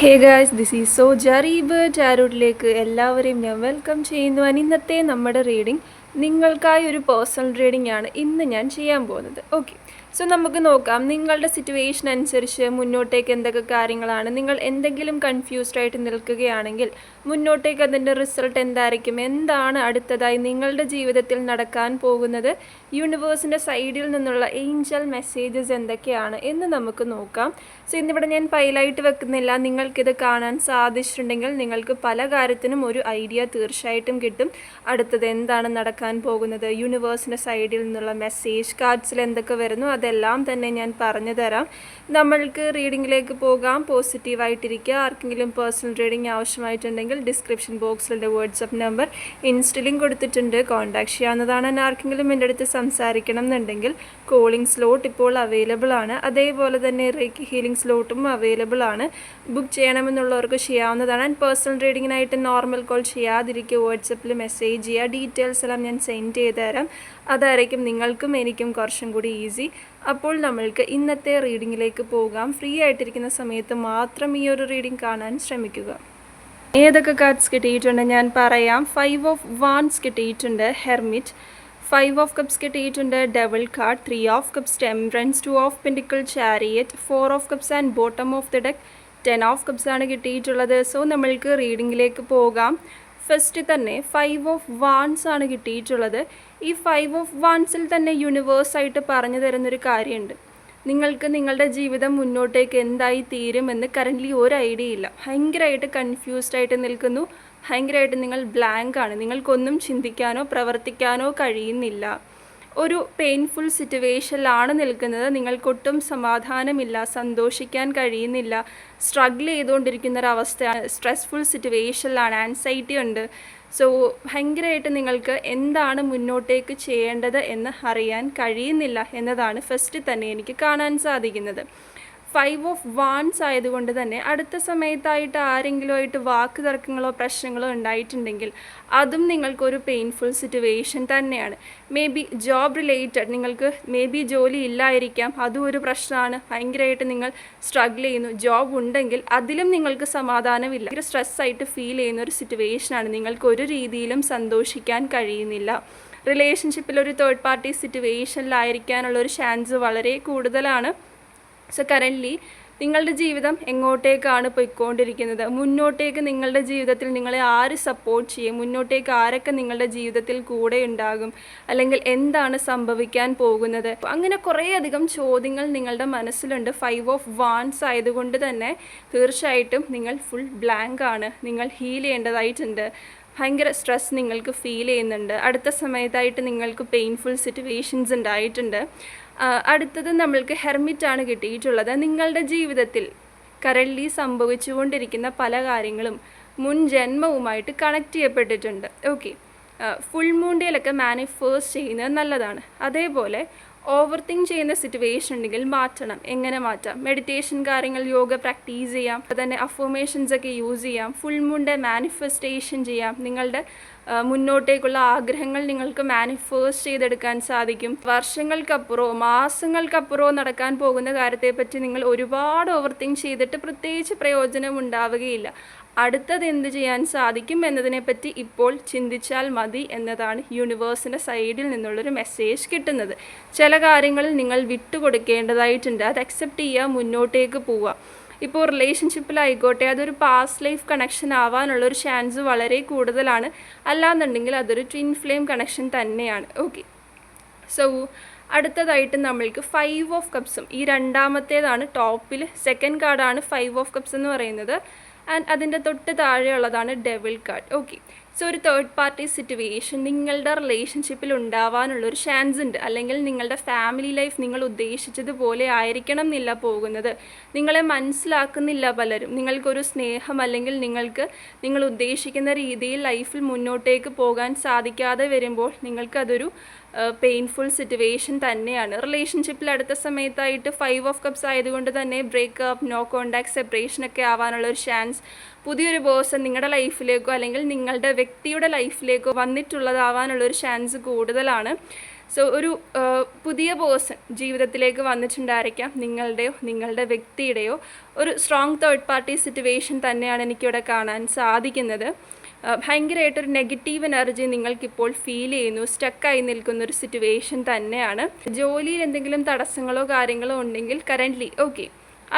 Hey guys this is so ജറീബ് ചാരൂട്ടിലേക്ക് എല്ലാവരെയും ഞാൻ വെൽക്കം ചെയ്യുന്നു. ഇന്നത്തെ നമ്മുടെ റീഡിംഗ് നിങ്ങൾക്കായി ഒരു പേഴ്സണൽ റീഡിംഗ് ആണ് ഇന്ന് ഞാൻ ചെയ്യാൻ പോകുന്നത്. ഓക്കെ സോ നമുക്ക് നോക്കാം. നിങ്ങളുടെ സിറ്റുവേഷൻ അനുസരിച്ച് മുന്നോട്ടേക്ക് എന്തൊക്കെ കാര്യങ്ങളാണ്? നിങ്ങൾ എന്തെങ്കിലും കൺഫ്യൂസ്ഡ് ആയിട്ട് നിൽക്കുകയാണെങ്കിൽ മുന്നോട്ടേക്ക് അതിന്റെ റിസൾട്ട് എന്തായിരിക്കും? എന്താണ് അടുത്തതായി നിങ്ങളുടെ ജീവിതത്തിൽ നടക്കാൻ പോകുന്നത്? യൂണിവേഴ്സിന്റെ സൈഡിൽ നിന്നുള്ള ഏഞ്ചൽ മെസ്സേജസ് എന്തൊക്കെയാണ് എന്ന് നമുക്ക് നോക്കാം. സോ ഇന്നിവിടെ ഞാൻ പൈലായിട്ട് വെക്കുന്നില്ല. നിങ്ങൾക്കിത് കാണാൻ സാധിച്ചിട്ടുണ്ടെങ്കിൽ നിങ്ങൾക്ക് പല കാര്യത്തിനും ഒരു ഐഡിയ തീർച്ചയായിട്ടും കിട്ടും. അടുത്തത് എന്താണ് നടക്കാൻ പോകുന്നത്? യൂണിവേഴ്സിന്റെ സൈഡിൽ നിന്നുള്ള മെസ്സേജ് കാർഡ്സിൽ എന്തൊക്കെ വരുന്നു? അതെല്ലാം തന്നെ ഞാൻ പറഞ്ഞു തരാം. നമ്മൾക്ക് റീഡിങ്ങിലേക്ക് പോകാം. പോസിറ്റീവായിട്ടിരിക്കുക ആർക്കെങ്കിലും പേഴ്സണൽ റീഡിംഗ് ആവശ്യമായിട്ടുണ്ടെങ്കിൽ ഡിസ്ക്രിപ്ഷൻ ബോക്സിലെ വാട്സപ്പ് നമ്പർ ഇൻസ്റ്റിലും കൊടുത്തിട്ടുണ്ട്. കോൺടാക്ട് ചെയ്യാവുന്നതാണ്. ആർക്കെങ്കിലും എന്റെ അടുത്ത് സംസാരിക്കണം എന്നുണ്ടെങ്കിൽ കോളിംഗ് സ്ലോട്ട് ഇപ്പോൾ അവൈലബിൾ ആണ്. അതേപോലെ തന്നെ റേക്ക് ഹീലിംഗ് സ്ലോട്ടും അവൈലബിൾ ആണ്. ബുക്ക് ചെയ്യണമെന്നുള്ളവർക്ക് ചെയ്യാവുന്നതാണ്. ആൻഡ് പേഴ്സണൽ റീഡിങ്ങിനായിട്ട് നോർമൽ കോൾ ചെയ്യാതിരിക്കുക. വാട്സപ്പിൽ മെസ്സേജ് ചെയ്യുക. ഡീറ്റെയിൽസ് എല്ലാം ഞാൻ സെൻഡ് ചെയ്ത് തരാം. അതായിരിക്കും നിങ്ങൾക്കും എനിക്കും കുറച്ചും കൂടി ഈസി അപ്പോൾ നമ്മൾക്ക് ഇന്നത്തെ റീഡിങ്ങിലേക്ക് പോകാം. ഫ്രീ ആയിട്ടിരിക്കുന്ന സമയത്ത് മാത്രം ഈ ഒരു റീഡിംഗ് കാണാൻ ശ്രമിക്കുക. ഏതൊക്കെ കാർഡ്സ് കിട്ടിയിട്ടുണ്ട് ഞാൻ പറയാം. ഫൈവ് ഓഫ് വാൻസ് കിട്ടിയിട്ടുണ്ട് ഹെർമിറ്റ് ഫൈവ് ഓഫ് കപ്സ് കിട്ടിയിട്ടുണ്ട് double card three of cups temperance two of pentacles chariot four of cups and bottom of the deck ten of cups ആണ് കിട്ടിയിട്ടുള്ളത്. സോ നമ്മൾക്ക് റീഡിങ്ങിലേക്ക് പോകാം. ഫസ്റ്റ് തന്നെ ഫൈവ് ഓഫ് വാൻസ് ആണ് കിട്ടിയിട്ടുള്ളത്. ഈ ഫൈവ് ഓഫ് വൺസിൽ തന്നെ യൂണിവേഴ്സായിട്ട് പറഞ്ഞു തരുന്നൊരു കാര്യമുണ്ട്. നിങ്ങൾക്ക് നിങ്ങളുടെ ജീവിതം മുന്നോട്ടേക്ക് എന്തായി തീരുമെന്ന് കറന്റ്ലി ഒരു ഐഡിയ ഇല്ല. ഭയങ്കരമായിട്ട് കൺഫ്യൂസ്ഡ് ആയിട്ട് നിൽക്കുന്നു. ഭയങ്കരമായിട്ട് നിങ്ങൾ ബ്ലാങ്ക് ആണ്. നിങ്ങൾക്കൊന്നും ചിന്തിക്കാനോ പ്രവർത്തിക്കാനോ കഴിയുന്നില്ല. ഒരു പെയിൻഫുൾ സിറ്റുവേഷനിലാണ് നിൽക്കുന്നത്. നിങ്ങൾക്കൊട്ടും സമാധാനമില്ല സന്തോഷിക്കാൻ കഴിയുന്നില്ല. സ്ട്രഗിൾ ചെയ്തുകൊണ്ടിരിക്കുന്ന അവസ്ഥയാണ്. സ്ട്രെസ്ഫുൾ സിറ്റുവേഷനിലാണ് ആൻസൈറ്റി ഉണ്ട്. സോ ഭയങ്കരമായിട്ട് നിങ്ങൾക്ക് എന്താണ് മുന്നോട്ടേക്ക് ചെയ്യേണ്ടത് എന്ന് അറിയാൻ കഴിയുന്നില്ല എന്നതാണ് ഫസ്റ്റ് തന്നെ എനിക്ക് കാണാൻ സാധിക്കുന്നത്. ഫൈവ് ഓഫ് വാൺസ് ആയതുകൊണ്ട് തന്നെ അടുത്ത സമയത്തായിട്ട് ആരെങ്കിലും ആയിട്ട് വാക്ക് തർക്കങ്ങളോ പ്രശ്നങ്ങളോ ഉണ്ടായിട്ടുണ്ടെങ്കിൽ അതും നിങ്ങൾക്കൊരു പെയിൻഫുൾ സിറ്റുവേഷൻ തന്നെയാണ്. മേ ബി ജോബ് റിലേറ്റഡ് നിങ്ങൾക്ക് മേ ബി ജോലി ഇല്ലായിരിക്കാം അതും ഒരു പ്രശ്നമാണ്. ഭയങ്കരമായിട്ട് നിങ്ങൾ സ്ട്രഗിൾ ചെയ്യുന്നു. ജോബ് ഉണ്ടെങ്കിൽ അതിലും നിങ്ങൾക്ക് സമാധാനമില്ല. ഭയങ്കര സ്ട്രെസ്സായിട്ട് ഫീൽ ചെയ്യുന്ന ഒരു സിറ്റുവേഷനാണ് നിങ്ങൾക്ക് ഒരു രീതിയിലും സന്തോഷിക്കാൻ കഴിയുന്നില്ല. റിലേഷൻഷിപ്പിൽ ഒരു തേർഡ് പാർട്ടി സിറ്റുവേഷനിലായിരിക്കാനുള്ള ഒരു ചാൻസ് വളരെ കൂടുതലാണ്. സോ കറന്റ്ലി നിങ്ങളുടെ ജീവിതം എങ്ങോട്ടേക്കാണ് പോയിക്കൊണ്ടിരിക്കുന്നത്? മുന്നോട്ടേക്ക് നിങ്ങളുടെ ജീവിതത്തിൽ നിങ്ങളെ ആര് സപ്പോർട്ട് ചെയ്യും? മുന്നോട്ടേക്ക് ആരൊക്കെ നിങ്ങളുടെ ജീവിതത്തിൽ കൂടെ ഉണ്ടാകും? അല്ലെങ്കിൽ എന്താണ് സംഭവിക്കാൻ പോകുന്നത്? അങ്ങനെ കുറേയധികം ചോദ്യങ്ങൾ നിങ്ങളുടെ മനസ്സിലുണ്ട്. ഫൈവ് ഓഫ് വാൻസ് ആയതുകൊണ്ട് തന്നെ തീർച്ചയായിട്ടും നിങ്ങൾ ഫുൾ ബ്ലാങ്ക് ആണ്. നിങ്ങൾ ഹീൽ ചെയ്യേണ്ടതായിട്ടുണ്ട്. ഭയങ്കര സ്ട്രെസ് നിങ്ങൾക്ക് ഫീൽ ചെയ്യുന്നുണ്ട്. അടുത്ത സമയത്തായിട്ട് നിങ്ങൾക്ക് പെയിൻഫുൾ സിറ്റുവേഷൻസ് ഉണ്ടായിട്ടുണ്ട്. അടുത്തത് നമ്മൾക്ക് ഹെർമിറ്റ് ഹെർമിറ്റാണ് കിട്ടിയിട്ടുള്ളത്. നിങ്ങളുടെ ജീവിതത്തിൽ കറൻലി സംഭവിച്ചുകൊണ്ടിരിക്കുന്ന പല കാര്യങ്ങളും മുൻ ജന്മവുമായിട്ട് കണക്ട് ചെയ്യപ്പെട്ടിട്ടുണ്ട്. ഓക്കെ ഫുൾ മൂണ്ടയിലൊക്കെ മാനിഫേസ്റ്റ് ചെയ്യുന്നത് നല്ലതാണ്. അതേപോലെ ഓവർ തിങ്ക് ചെയ്യുന്ന സിറ്റുവേഷൻ ഉണ്ടെങ്കിൽ മാറ്റണം. എങ്ങനെ മാറ്റാം? മെഡിറ്റേഷൻ കാര്യങ്ങൾ യോഗ പ്രാക്ടീസ് ചെയ്യാം. തന്നെ അഫോമേഷൻസ് ഒക്കെ യൂസ് ചെയ്യാം. ഫുൾ മൂണിന്റെ മാനിഫെസ്റ്റേഷൻ ചെയ്യാം. നിങ്ങളുടെ മുന്നോട്ടേക്കുള്ള ആഗ്രഹങ്ങൾ നിങ്ങൾക്ക് മാനിഫേസ്റ്റ് ചെയ്തെടുക്കാൻ സാധിക്കും. വർഷങ്ങൾക്കപ്പുറമോ മാസങ്ങൾക്കപ്പുറമോ നടക്കാൻ പോകുന്ന കാര്യത്തെപ്പറ്റി നിങ്ങൾ ഒരുപാട് ഓവർ തിങ്ക് ചെയ്തിട്ട് പ്രത്യേകിച്ച് പ്രയോജനം ഉണ്ടാവുകയില്ല. അടുത്തത് എന്ത് ചെയ്യാൻ സാധിക്കും എന്നതിനെപ്പറ്റി ഇപ്പോൾ ചിന്തിച്ചാൽ മതി എന്നതാണ് യൂണിവേഴ്സിന്റെ സൈഡിൽ നിന്നുള്ളൊരു മെസ്സേജ് കിട്ടുന്നത്. ചില കാര്യങ്ങളിൽ നിങ്ങൾ വിട്ടുകൊടുക്കേണ്ടതായിട്ടുണ്ട്. അത് അക്സെപ്റ്റ് ചെയ്യുക മുന്നോട്ടേക്ക് പോവുക. ഇപ്പോൾ റിലേഷൻഷിപ്പിലായിക്കോട്ടെ അതൊരു പാസ്റ്റ് ലൈഫ് കണക്ഷൻ ആവാനുള്ള ഒരു ചാൻസ് വളരെ കൂടുതലാണ്. അല്ലാന്നുണ്ടെങ്കിൽ അതൊരു ട്വിൻ ഫ്ലെയിം കണക്ഷൻ തന്നെയാണ്. ഓക്കെ സോ അടുത്തതായിട്ട് നമ്മൾക്ക് ഫൈവ് ഓഫ് കപ്സും ഈ രണ്ടാമത്തേതാണ് ടോപ്പിൽ സെക്കൻഡ് കാർഡാണ് ഫൈവ് ഓഫ് കപ്സ് എന്ന് പറയുന്നത്. ആൻഡ് അതിന്റെ തൊട്ട് താഴെയുള്ളതാണ് ഡെവിൾ കാർഡ് ഓക്കെ സോ ഒരു തേർഡ് പാർട്ടി സിറ്റുവേഷൻ നിങ്ങളുടെ റിലേഷൻഷിപ്പിൽ ഉണ്ടാവാനുള്ള ഒരു ചാൻസ് ഉണ്ട്. അല്ലെങ്കിൽ നിങ്ങളുടെ ഫാമിലി ലൈഫ് നിങ്ങൾ ഉദ്ദേശിച്ചതുപോലെ ആയിരിക്കണം എന്നില്ല പോകുന്നത്. നിങ്ങളെ മനസ്സിലാക്കുന്നില്ല പലരും. നിങ്ങൾക്കൊരു സ്നേഹം അല്ലെങ്കിൽ നിങ്ങൾക്ക് നിങ്ങൾ ഉദ്ദേശിക്കുന്ന രീതിയിൽ ലൈഫിൽ മുന്നോട്ടേക്ക് പോകാൻ സാധിക്കാതെ വരുമ്പോൾ നിങ്ങൾക്കതൊരു പെയിൻഫുൾ സിറ്റുവേഷൻ തന്നെയാണ്. റിലേഷൻഷിപ്പിൽ അടുത്ത സമയത്തായിട്ട് ഫൈവ് ഓഫ് കപ്സ് ആയതുകൊണ്ട് തന്നെ ബ്രേക്കപ്പ് നോ കോണ്ടാക്ട് സെപ്പറേഷൻ ഒക്കെ ആവാനുള്ള ഒരു ചാൻസ് പുതിയൊരു ബോസ് നിങ്ങളുടെ ലൈഫിലേക്കോ അല്ലെങ്കിൽ നിങ്ങളുടെ വ്യക്തിയുടെ ലൈഫിലേക്കോ വന്നിട്ടുള്ളതാവാനുള്ള ഒരു ചാൻസ് കൂടുതലാണ്. സോ ഒരു പുതിയ ബോസ് ജീവിതത്തിലേക്ക് വന്നിട്ടുണ്ടായിരിക്കാം. നിങ്ങളുടെയോ നിങ്ങളുടെ വ്യക്തിയുടെയോ ഒരു സ്ട്രോങ് തേർഡ് പാർട്ടി സിറ്റുവേഷൻ തന്നെയാണ് എനിക്കിവിടെ കാണാൻ സാധിക്കുന്നത്. ഭയങ്കരമായിട്ടൊരു നെഗറ്റീവ് എനർജി നിങ്ങൾക്കിപ്പോൾ ഫീൽ ചെയ്യുന്നു സ്റ്റക്കായി നിൽക്കുന്ന ഒരു സിറ്റുവേഷൻ തന്നെയാണ്. ജോലിയിൽ എന്തെങ്കിലും തടസ്സങ്ങളോ കാര്യങ്ങളോ ഉണ്ടെങ്കിൽ കറന്റ്ലി ഓക്കെ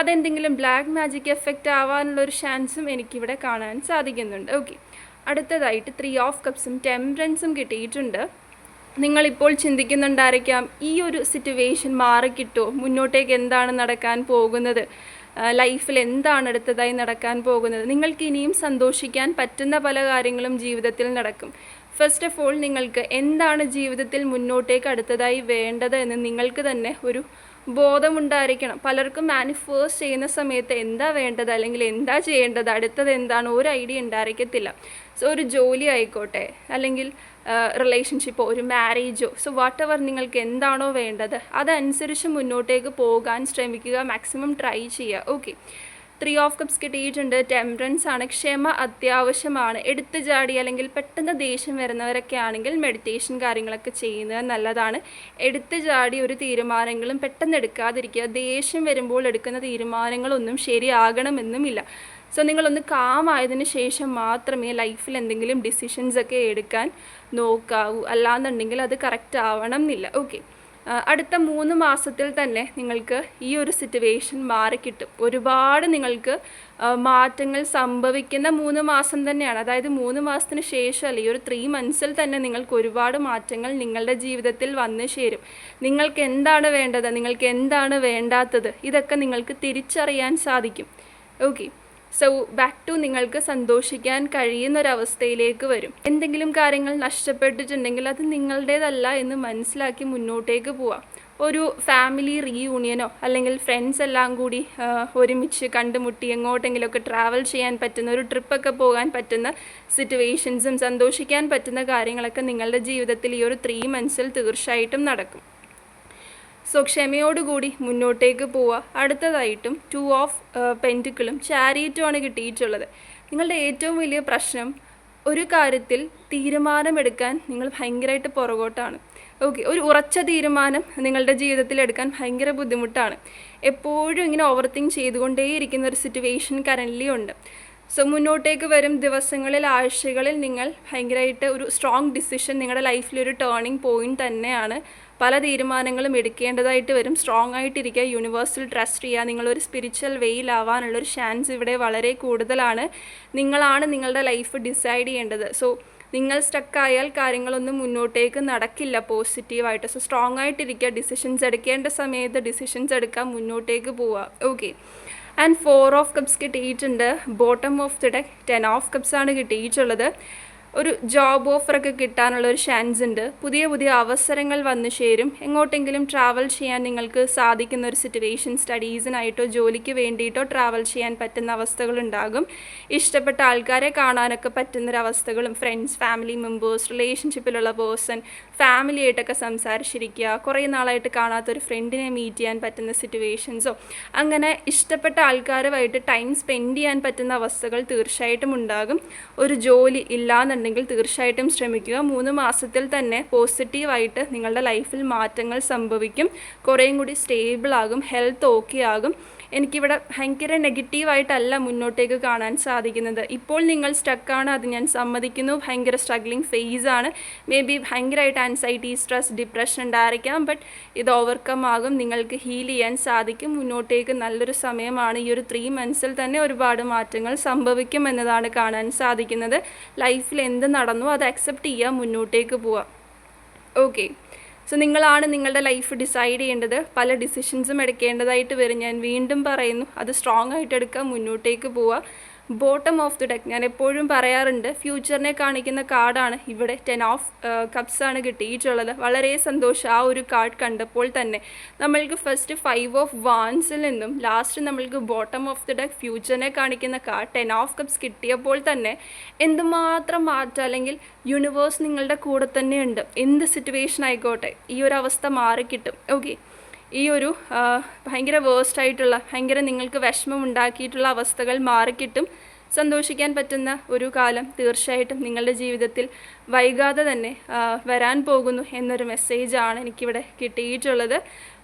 അതെന്തെങ്കിലും ബ്ലാക്ക് മാജിക് എഫക്റ്റ് ആവാനുള്ള ഒരു ചാൻസും എനിക്കിവിടെ കാണാൻ സാധിക്കുന്നുണ്ട്. ഓക്കെ അടുത്തതായിട്ട് ത്രീ ഓഫ് കപ്സും ടെമ്പറൻസും കിട്ടിയിട്ടുണ്ട്. നിങ്ങളിപ്പോൾ ചിന്തിക്കുന്നുണ്ടായിരിക്കാം ഈ ഒരു സിറ്റുവേഷൻ മാറിക്കിട്ടോ? മുന്നോട്ടേക്ക് എന്താണ് നടക്കാൻ പോകുന്നത്? ലൈഫിൽ എന്താണ് അടുത്തതായി നടക്കാൻ പോകുന്നത്? നിങ്ങൾക്ക് ഇനിയും സന്തോഷിക്കാൻ പറ്റുന്ന പല കാര്യങ്ങളും ജീവിതത്തിൽ നടക്കും. ഫസ്റ്റ് ഓഫ് ഓൾ നിങ്ങൾക്ക് എന്താണ് ജീവിതത്തിൽ മുന്നോട്ടേക്ക് അടുത്തതായി വേണ്ടത് എന്ന് നിങ്ങൾക്ക് തന്നെ ഒരു ബോധമുണ്ടായിരിക്കണം. പലർക്കും മാനിഫേസ്റ്റ് ചെയ്യുന്ന സമയത്ത് എന്താ വേണ്ടത് അല്ലെങ്കിൽ എന്താ ചെയ്യേണ്ടത്? അടുത്തത് എന്താണ്? ഒരു ഐഡിയ ഉണ്ടായിരിക്കത്തില്ല. സോ ഒരു ജോലി ആയിക്കോട്ടെ അല്ലെങ്കിൽ റിലേഷൻഷിപ്പോ ഒരു മാരേജോ സോ വാട്ട് എവർ നിങ്ങൾക്ക് എന്താണോ വേണ്ടത് അതനുസരിച്ച് മുന്നോട്ടേക്ക് പോകാൻ ശ്രമിക്കുക മാക്സിമം ട്രൈ ചെയ്യുക. ഓക്കെ ത്രീ ഓഫ് കപ്സ് കിട്ടിയിട്ടുണ്ട്. ടെമ്പറൻസ് ആണ്. ക്ഷമ അത്യാവശ്യമാണ്. എടുത്തു ചാടി അല്ലെങ്കിൽ പെട്ടെന്ന് ദേഷ്യം വരുന്നവരൊക്കെ ആണെങ്കിൽ മെഡിറ്റേഷൻ കാര്യങ്ങളൊക്കെ ചെയ്യുന്നത് നല്ലതാണ്. എടുത്തു ചാടി ഒരു തീരുമാനങ്ങളും പെട്ടെന്ന് എടുക്കാതിരിക്കുക. ദേഷ്യം വരുമ്പോൾ എടുക്കുന്ന തീരുമാനങ്ങളൊന്നും ശരിയാകണമെന്നുമില്ല. സോ നിങ്ങളൊന്ന് കാമായതിന് ശേഷം മാത്രമേ ലൈഫിൽ എന്തെങ്കിലും ഡിസിഷൻസ് ഒക്കെ എടുക്കാൻ നോക്കാവൂ. അല്ലാന്നുണ്ടെങ്കിൽ അത് കറക്റ്റ് ആവണം എന്നില്ല ഓക്കെ അടുത്ത മൂന്ന് മാസത്തിൽ തന്നെ നിങ്ങൾക്ക് ഈ ഒരു സിറ്റുവേഷൻ മാറിക്കിട്ടും. ഒരുപാട് നിങ്ങൾക്ക് മാറ്റങ്ങൾ സംഭവിക്കുന്ന മൂന്ന് മാസം തന്നെയാണ്. അതായത് മൂന്ന് മാസത്തിന് ശേഷം അല്ല ഈ ഒരു ത്രീ മന്ത്സിൽ തന്നെ നിങ്ങൾക്ക് ഒരുപാട് മാറ്റങ്ങൾ നിങ്ങളുടെ ജീവിതത്തിൽ വന്ന് ചേരും. നിങ്ങൾക്ക് എന്താണ് വേണ്ടത്? നിങ്ങൾക്ക് എന്താണ് വേണ്ടാത്തത്? ഇതൊക്കെ നിങ്ങൾക്ക് തിരിച്ചറിയാൻ സാധിക്കും. ഓക്കെ സോ ബാക്ക് ടു നിങ്ങൾക്ക് സന്തോഷിക്കാൻ കഴിയുന്ന ഒരു അവസ്ഥയിലേക്ക് വരും. എന്തെങ്കിലും കാര്യങ്ങൾ നഷ്ടപ്പെട്ടിട്ടുണ്ടെങ്കിൽ അത് നിങ്ങളുടേതല്ല എന്ന് മനസ്സിലാക്കി മുന്നോട്ടേക്ക് പോവാം. ഒരു ഫാമിലി റീയൂണിയനോ അല്ലെങ്കിൽ ഫ്രണ്ട്സ് എല്ലാം കൂടി ഒരുമിച്ച് കണ്ടുമുട്ടി എങ്ങോട്ടെങ്കിലുമൊക്കെ ട്രാവൽ ചെയ്യാൻ പറ്റുന്ന ഒരു ട്രിപ്പൊക്കെ പോകാൻ പറ്റുന്ന സിറ്റുവേഷൻസും സന്തോഷിക്കാൻ പറ്റുന്ന കാര്യങ്ങളൊക്കെ നിങ്ങളുടെ ജീവിതത്തിൽ ഈ ഒരു ത്രീ മന്ത്സിൽ തീർച്ചയായിട്ടും നടക്കും. സോ ക്ഷമയോടുകൂടി മുന്നോട്ടേക്ക് പോവുക. അടുത്തതായിട്ടും ടു ഓഫ് പെന്റിക്കിളും ചാരിയറ്റുമാണ് കിട്ടിയിട്ടുള്ളത്. നിങ്ങളുടെ ഏറ്റവും വലിയ പ്രശ്നം ഒരു കാര്യത്തിൽ തീരുമാനമെടുക്കാൻ നിങ്ങൾ ഭയങ്കരമായിട്ട് പുറകോട്ടാണ്. ഓക്കെ ഒരു ഉറച്ച തീരുമാനം നിങ്ങളുടെ ജീവിതത്തിൽ എടുക്കാൻ ഭയങ്കര ബുദ്ധിമുട്ടാണ്. എപ്പോഴും ഇങ്ങനെ ഓവർ തിങ്ക് ചെയ്തുകൊണ്ടേയിരിക്കുന്ന ഒരു സിറ്റുവേഷൻ കറന്റ്ലി ഉണ്ട്. സോ മുന്നോട്ടേക്ക് വരും ദിവസങ്ങളിൽ ആഴ്ചകളിൽ നിങ്ങൾ ഭയങ്കരമായിട്ട് ഒരു സ്ട്രോങ് ഡിസിഷൻ നിങ്ങളുടെ ലൈഫിൽ ഒരു ടേണിംഗ് പോയിന്റ് തന്നെയാണ്. പല തീരുമാനങ്ങളും എടുക്കേണ്ടതായിട്ട് വരും. സ്ട്രോങ് ആയിട്ടിരിക്കുക യൂണിവേഴ്സൽ ട്രസ്റ്റ് ചെയ്യുക നിങ്ങളൊരു സ്പിരിച്വൽ വേയിലാവാനുള്ളൊരു ചാൻസ് ഇവിടെ വളരെ കൂടുതലാണ്. നിങ്ങളാണ് നിങ്ങളുടെ ലൈഫ് ഡിസൈഡ് ചെയ്യേണ്ടത്. സോ നിങ്ങൾ സ്റ്റക്കായാൽ കാര്യങ്ങളൊന്നും മുന്നോട്ടേക്ക് നടക്കില്ല പോസിറ്റീവായിട്ട് സോ സ്ട്രോങ് ആയിട്ടിരിക്കുക ഡിസിഷൻസ് എടുക്കേണ്ട സമയത്ത് ഡിസിഷൻസ് എടുക്കാൻ മുന്നോട്ടേക്ക് പോവുക. Okay and four of cups കിട്ടിയിട്ടുണ്ട്. Bottom of the deck ten of cups ആണ് കിട്ടിയിട്ടുള്ളത്. ഒരു ജോബ് ഓഫറൊക്കെ കിട്ടാനുള്ള ഒരു ചാൻസ് ഉണ്ട്. പുതിയ പുതിയ അവസരങ്ങൾ വന്നു ചേരും. എങ്ങോട്ടെങ്കിലും ട്രാവൽ ചെയ്യാൻ നിങ്ങൾക്ക് സാധിക്കുന്ന ഒരു സിറ്റുവേഷൻ സ്റ്റഡീസിനായിട്ടോ ജോലിക്ക് വേണ്ടിയിട്ടോ ട്രാവൽ ചെയ്യാൻ പറ്റുന്ന അവസ്ഥകളുണ്ടാകും ഇഷ്ടപ്പെട്ട ആൾക്കാരെ കാണാനൊക്കെ പറ്റുന്നൊരവസ്ഥകളും ഫ്രണ്ട്സ് ഫാമിലി മെമ്പേഴ്സ് റിലേഷൻഷിപ്പിലുള്ള പേഴ്സൺ ഫാമിലി ആയിട്ടൊക്കെ സംസാരിച്ചിരിക്കുക കുറേ നാളായിട്ട് കാണാത്തൊരു ഫ്രണ്ടിനെ മീറ്റ് ചെയ്യാൻ പറ്റുന്ന സിറ്റുവേഷൻസോ അങ്ങനെ ഇഷ്ടപ്പെട്ട ആൾക്കാരുമായിട്ട് ടൈം സ്പെൻഡ് ചെയ്യാൻ പറ്റുന്ന അവസ്ഥകൾ തീർച്ചയായിട്ടും ഉണ്ടാകും. ഒരു ജോലി ഇല്ലാന്നുണ്ടെങ്കിൽ തീർച്ചയായിട്ടും ശ്രമിക്കുക. മൂന്ന് മാസത്തിൽ തന്നെ പോസിറ്റീവായിട്ട് നിങ്ങളുടെ ലൈഫിൽ മാറ്റങ്ങൾ സംഭവിക്കും. കുറേയും കൂടി സ്റ്റേബിൾ ആകും. ഹെൽത്ത് ഓക്കെ ആകും. എനിക്കിവിടെ ഭയങ്കര നെഗറ്റീവായിട്ടല്ല മുന്നോട്ടേക്ക് കാണാൻ സാധിക്കുന്നത്. ഇപ്പോൾ നിങ്ങൾ സ്റ്റക്കാണ് അത് ഞാൻ സമ്മതിക്കുന്നു. ഭയങ്കര സ്ട്രഗ്ലിംഗ് ഫേസ് ആണ്. മേ ബി ഭയങ്കരമായിട്ട് ആൻസൈറ്റി സ്ട്രെസ് ഡിപ്രഷൻ ഉണ്ടായിരിക്കാം ബട്ട് ഇത് ഓവർകം ആകും. നിങ്ങൾക്ക് ഹീൽ ചെയ്യാൻ സാധിക്കും. മുന്നോട്ടേക്ക് നല്ലൊരു സമയമാണ്. ഈ ഒരു ത്രീ മന്ത്സിൽ തന്നെ ഒരുപാട് മാറ്റങ്ങൾ സംഭവിക്കും എന്നതാണ് കാണാൻ സാധിക്കുന്നത്. ലൈഫിൽ എന്ത് നടന്നു അത് അക്സെപ്റ്റ് ചെയ്യുക മുന്നോട്ടേക്ക് പോവുക ഓക്കെ സോ നിങ്ങളാണ് നിങ്ങളുടെ ലൈഫ് ഡിസൈഡ് ചെയ്യേണ്ടത്. പല ഡിസിഷൻസും എടുക്കേണ്ടതായിട്ട് വരും. ഞാൻ വീണ്ടും പറയുന്നു അത് സ്ട്രോങ് ആയിട്ട് എടുക്കുക മുന്നോട്ടേക്ക് പോവുക. ബോട്ടം ഓഫ് ദി ഡെക്ക് ഞാൻ എപ്പോഴും പറയാറുണ്ട് ഫ്യൂച്ചറിനെ കാണിക്കുന്ന കാർഡാണ് ഇവിടെ. ടെൻ ഓഫ് കപ്സ് ആണ് കിട്ടിയിട്ടുള്ളത്. വളരെ സന്തോഷം ആ ഒരു കാർഡ് കണ്ടപ്പോൾ തന്നെ. നമ്മൾക്ക് ഫസ്റ്റ് ഫൈവ് ഓഫ് വാൻസിൽ നിന്നും ലാസ്റ്റ് നമ്മൾക്ക് ബോട്ടം ഓഫ് ദി ഡെക്ക് ഫ്യൂച്ചറിനെ കാണിക്കുന്ന കാർഡ് ടെൻ ഓഫ് കപ്സ് കിട്ടിയപ്പോൾ തന്നെ എന്തുമാത്രം മാറ്റം അല്ലെങ്കിൽ യൂണിവേഴ്സ് നിങ്ങളുടെ കൂടെ തന്നെയുണ്ട് എന്ത് സിറ്റുവേഷൻ ആയിക്കോട്ടെ ഈ ഒരു അവസ്ഥ മാറിക്കിട്ടും. ഓക്കെ ഈ ഒരു ഭയങ്കര വേസ്റ്റ് ആയിട്ടുള്ള ഭയങ്കര നിങ്ങൾക്ക് വിഷമം ഉണ്ടാക്കിയിട്ടുള്ള അവസ്ഥകൾ മാറിക്കിട്ടും. സന്തോഷിക്കാൻ പറ്റുന്ന ഒരു കാലം തീർച്ചയായിട്ടും നിങ്ങളുടെ ജീവിതത്തിൽ വൈകാതെ തന്നെ വരാൻ പോകുന്നു എന്നൊരു മെസ്സേജാണ് എനിക്കിവിടെ കിട്ടിയിട്ടുള്ളത്.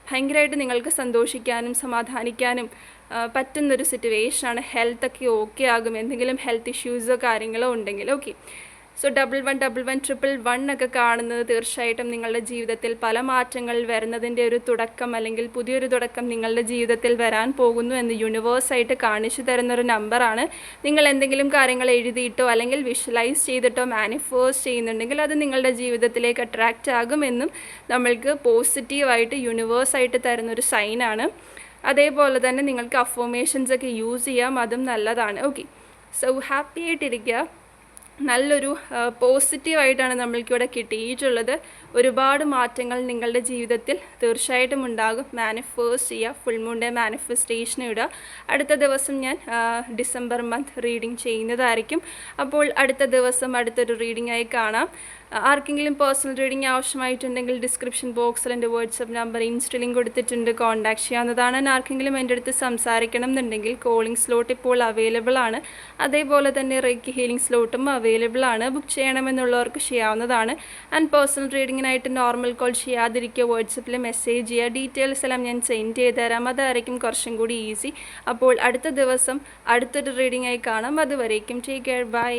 ഭയങ്കരമായിട്ട് നിങ്ങൾക്ക് സന്തോഷിക്കാനും സമാധാനിക്കാനും പറ്റുന്നൊരു സിറ്റുവേഷനാണ് ഹെൽത്തൊക്കെ ഓക്കെ ആകും. എന്തെങ്കിലും ഹെൽത്ത് ഇഷ്യൂസോ കാര്യങ്ങളോ ഉണ്ടെങ്കിൽ okay so double one double one triple one ഒക്കെ കാണുന്നത് തീർച്ചയായിട്ടും നിങ്ങളുടെ ജീവിതത്തിൽ പല മാറ്റങ്ങൾ വരുന്നതിന്റെ ഒരു തുടക്കം അല്ലെങ്കിൽ പുതിയൊരു തുടക്കം നിങ്ങളുടെ ജീവിതത്തിൽ വരാൻ പോകുന്നു എന്ന് യൂണിവേഴ്സായിട്ട് കാണിച്ചു തരുന്ന ഒരു നമ്പറാണ് നിങ്ങൾ എന്തെങ്കിലും കാര്യങ്ങൾ എഴുതിയിട്ടോ അല്ലെങ്കിൽ വിഷ്വലൈസ് ചെയ്തിട്ടോ മാനിഫേഴ്സ് ചെയ്യുന്നുണ്ടെങ്കിൽ അത് നിങ്ങളുടെ ജീവിതത്തിലേക്ക് അട്രാക്റ്റ് ആകുമെന്നും നമ്മൾക്ക് പോസിറ്റീവായിട്ട് യൂണിവേഴ്സായിട്ട് തരുന്നൊരു സൈനാണ് അതേപോലെ തന്നെ നിങ്ങൾക്ക് അഫോമേഷൻസ് ഒക്കെ യൂസ് ചെയ്യാം അതും നല്ലതാണ്. ഓക്കെ സോ ഹാപ്പി ആയിട്ടിരിക്കുക. നല്ലൊരു പോസിറ്റീവായിട്ടാണ് നമ്മൾക്കിവിടെ കിട്ടിയിട്ടുള്ളത്. ഒരുപാട് മാറ്റങ്ങൾ നിങ്ങളുടെ ജീവിതത്തിൽ തീർച്ചയായിട്ടും ഉണ്ടാകും. മാനിഫേസ്റ്റ് ചെയ്യുക ഫുൾ മൂണിന്റെ മാനിഫെസ്റ്റേഷൻ ഇടുക. അടുത്ത ദിവസം ഞാൻ ഡിസംബർ മന്ത് റീഡിംഗ് ചെയ്യുന്നതായിരിക്കും. അപ്പോൾ അടുത്ത ദിവസം അടുത്തൊരു റീഡിംഗ് ആയി കാണാം. ആർക്കെങ്കിലും പേഴ്സണൽ റീഡിംഗ് ആവശ്യമായിട്ടുണ്ടെങ്കിൽ ഡിസ്ക്രിപ്ഷൻ ബോക്സിൽ എന്റെ വാട്സപ്പ് നമ്പർ ഇൻസ്റ്റലിംഗ് കൊടുത്തിട്ടുണ്ട് കോൺടാക്ട് ചെയ്യാവുന്നതാണ്. ആർക്കെങ്കിലും എന്റെ അടുത്ത് സംസാരിക്കണം എന്നുണ്ടെങ്കിൽ കോളിംഗ് സ്ലോട്ട് ഇപ്പോൾ അവൈലബിൾ ആണ്. അതേപോലെ തന്നെ റേക്ക് ഹീലിംഗ് സ്ലോട്ടും അവൈലബിൾ ആണ്. ബുക്ക് ചെയ്യണമെന്നുള്ളവർക്ക് ചെയ്യാവുന്നതാണ്. ആൻഡ് പേഴ്സണൽ റീഡിങ്ങിനായിട്ട് നോർമൽ കോൾ ചെയ്യാതിരിക്കുക വാട്സപ്പിൽ മെസ്സേജ് ചെയ്യുക ഡീറ്റെയിൽസ് എല്ലാം ഞാൻ സെൻഡ് ചെയ്ത് തരാം അതായിരിക്കും കുറച്ചും കൂടി ഈസി അപ്പോൾ അടുത്ത ദിവസം അടുത്തൊരു റീഡിംഗ് ആയി കാണാം. അതുവരേക്കും ടേക്ക് കെയർ ബൈ